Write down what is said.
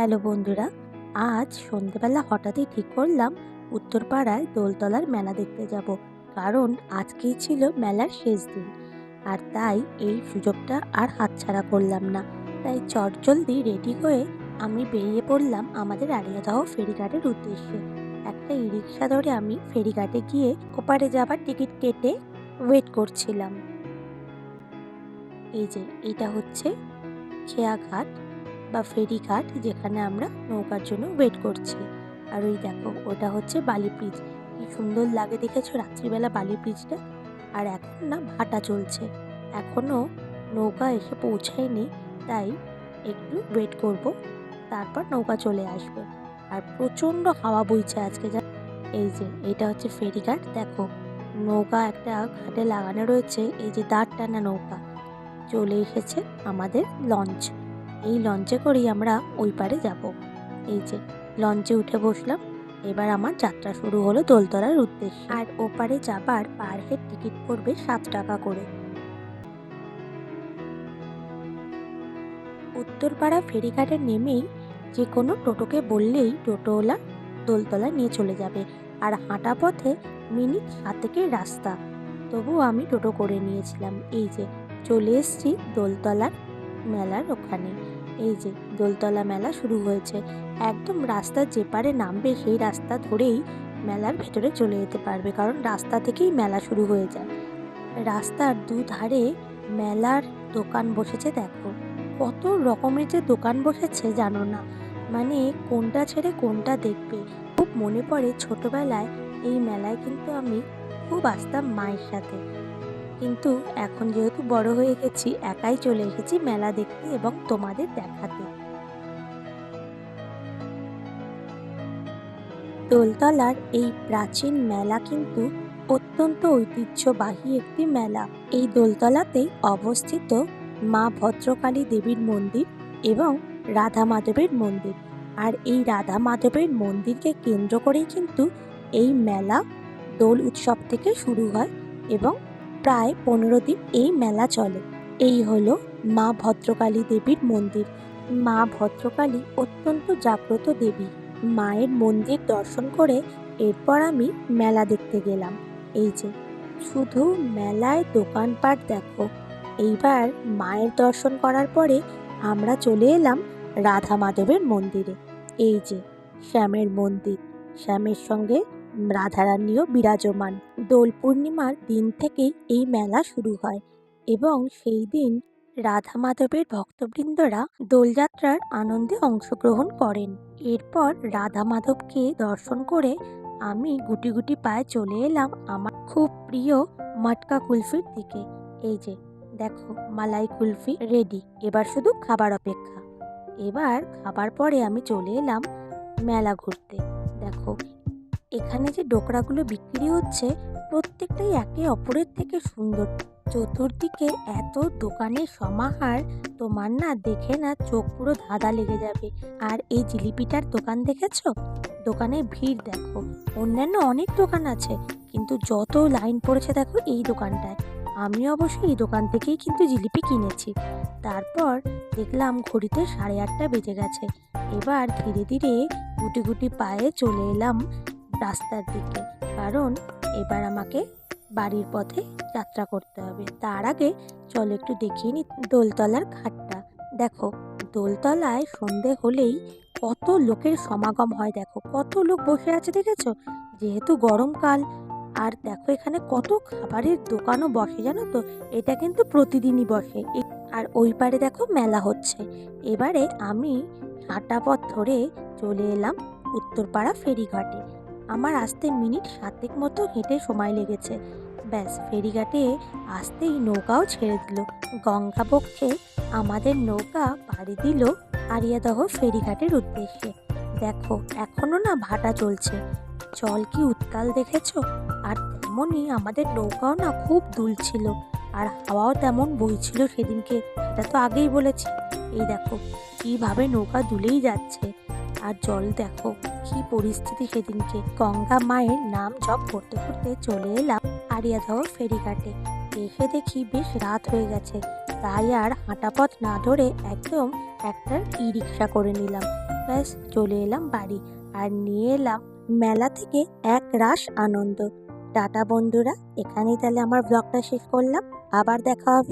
Hello বন্ধুরা, আজ সন্ধেবেলা হঠাৎই ঠিক করলাম উত্তরপাড়ায় দোলতলার মেলা দেখতে যাব, কারণ আজকেই ছিল মেলার শেষ দিন। আর তাই এই সুযোগটা আর হাতছাড়া করলাম না। তাই চটজলদি রেডি হয়ে আমি বেরিয়ে পড়লাম আমাদের আড়িয়াদহ ফেরিঘাটের উদ্দেশ্যে। একটা ই রিক্সা ধরে আমি ফেরিঘাটে গিয়ে ওপারে যাবার টিকিট কেটে ওয়েট করছিলাম। এই যে, এটা হচ্ছে খেয়াঘাট। বা ফেরি ফেরিঘাট যেখানে আমরা নৌকার জন্য ওয়েট করছি। আর ওই দেখো, ওটা হচ্ছে বালি ব্রিজ কি সুন্দর লাগে দেখেছ রাত্রিবেলা বালি ব্রিজটা আর এখন না ভাটা চলছে। এখনও নৌকা এসে পৌঁছায়নি, তাই একটু ওয়েট করব, তারপর নৌকা চলে আসবে। আর প্রচণ্ড হাওয়া বইছে আজকে যা এই যে, এটা হচ্ছে ফেরি ফেরিঘাট দেখো। নৌকা একটা ঘাটে লাগানো রয়েছে, এই যে দাঁড় টানা নৌকা। চলে এসেছে আমাদের লঞ্চ এই লঞ্চে করেই আমরা ওই পারে যাব। এই যে, লঞ্চে উঠে বসলাম। এবার আমার যাত্রা শুরু হলো দোলতলার উদ্দেশ্যে। আর ওপারে যাবার পার হেড টিকিট পড়বে সাত টাকা করে। উত্তরপাড়া ফেরিঘাটে নেমেই যে কোনো টোটোকে বললেই টোটোওয়ালা দোলতলা নিয়ে চলে যাবে। আর হাঁটা পথে মিনিট সাতেকের রাস্তা। তবু আমি টোটো করে নিয়েছিলাম। এই যে, চলে এসছি দোলতলার মেলার ওখানে। এই যে, দোলতলা মেলা শুরু হয়েছে। একদম রাস্তার যে পারে নামবে, সেই রাস্তা ধরেই মেলার ভেতরে চলে যেতে পারবে, কারণ রাস্তা থেকেই মেলা শুরু হয়ে যায়। রাস্তার দুধারে মেলার দোকান বসেছে, দেখো। কত রকমের যে দোকান বসেছে, জানো না। মানে কোনটা ছেড়ে কোনটা দেখবে। খুব মনে পড়ে ছোটবেলায় এই মেলায় কিন্তু আমি খুব আসতাম মায়ের সাথে। কিন্তু এখন যেহেতু বড় হয়ে গেছি, একাই চলে এসেছি মেলা দেখতে এবং তোমাদের দেখাতে। দোলতলার এই প্রাচীন মেলা কিন্তু অত্যন্ত ঐতিহ্যবাহী একটি মেলা। এই দোলতলাতেই অবস্থিত মা ভদ্রকালী দেবীর মন্দির এবং রাধা মাধবের মন্দির। আর এই রাধা মাধবের মন্দিরকে কেন্দ্র করেই কিন্তু এই মেলা দোল উৎসব থেকে শুরু হয় এবং প্রায় পনেরো দিন এই মেলা চলে। এই হলো মা ভদ্রকালী দেবীর মন্দির। মা ভদ্রকালী অত্যন্ত জাগ্রত দেবী। মায়ের মন্দির দর্শন করে এরপর আমি মেলা দেখতে গেলাম। এই যে, শুধু মেলায় দোকানপাট দেখো। এইবার মায়ের দর্শন করার পরে আমরা চলে এলাম রাধা মাধবের মন্দিরে। এই যে, শ্যামের মন্দির। শ্যামের সঙ্গে রাধারানীও বিরাজমান। দোল পূর্ণিমার দিন থেকেই এই মেলা শুরু হয় এবং সেই দিন রাধা মাধবের ভক্তবৃন্দরা দোলযাত্রার আনন্দে অংশগ্রহণ করেন। এরপর রাধা মাধবকে দর্শন করে আমি গুটি গুটি পায়ে চলে এলাম আমার খুব প্রিয় মটকা কুলফির দিকে। এই যে, দেখো, মালাই কুলফি রেডি এবার শুধু খাবার অপেক্ষা। এবার খাবার পরে আমি চলে এলাম মেলা ঘুরতে। দেখো এখানে যে ডোকরাগুলো বিক্রি হচ্ছে, প্রত্যেকটাই একে অপরের থেকে সুন্দর। চতুর্দিকে এত দোকানের সমাহার, তোমার না দেখে না চোখ পুরো ধাঁধা লেগে যাবে। আর এই জিলিপিটার দোকান দেখেছ? দোকানে ভিড় দেখো। অন্যান্য অনেক দোকান আছে, কিন্তু যত লাইন পড়েছে দেখো এই দোকানটায়। আমি অবশ্য এই দোকান থেকেই কিন্তু জিলিপি কিনেছি। তারপর দেখলাম ঘড়িতে সাড়ে আটটা বেজে গেছে। এবার ধীরে ধীরে গুটি গুটি পায়ে চলে এলাম রাস্তার দিকে। কারণ এবার আমাকে বাড়ির পথে যাত্রা করতে হবে। তার আগে চলো একটু দেখিয়ে নি দোলতলার ঘাটটা। দেখো, দোলতলায় সন্ধে হলেই কত লোকের সমাগম হয় দেখো। কত লোক বসে আছে দেখেছ? যেহেতু গরমকাল আর দেখো এখানে কত খাবারের দোকানও বসে, জানো তো? এটা কিন্তু প্রতিদিনই বসে। আর ওই পারে দেখো মেলা হচ্ছে। এবারে আমি হাঁটা পথ ধরে চলে এলাম উত্তরপাড়া ফেরিঘাটে। আমার আসতে মিনিট সাতেক মতো হেঁটে সময় লেগেছে। ব্যাস, ফেরিঘাটে আসতেই নৌকাও ছেড়ে দিল। গঙ্গা পক্ষে আমাদের নৌকা পাড়ি দিল আরিয়াদহ ফেরিঘাটের উদ্দেশ্যে। দেখো, এখনও না ভাটা চলছে। জল কি উত্তাল দেখেছ? আর তেমনই আমাদের নৌকাও না খুব দুলছিল আর হাওয়াও তেমন বইছিল সেদিনকে, সেটা তো আগেই বলেছি। এই দেখো, কীভাবে নৌকা দুলেই যাচ্ছে। আর জল দেখো কি পরিস্থিতি সেদিনকে। গঙ্গা মায়ের নাম জপ করতে করতে চলে এলাম আরিয়াদহ ফেরিঘাটে। এসে দেখি বেশ রাত হয়ে গেছে। তাই আর হাঁটা পথ না ধরে একদম একটা ই রিক্সা করে নিলাম। ব্যাস, চলে এলাম বাড়ি। আর নিয়ে এলাম মেলা থেকে এক রাস আনন্দ। টাটা বন্ধুরা, এখানেই তাহলে আমার ব্লগটা শেষ করলাম। আবার দেখা হবে।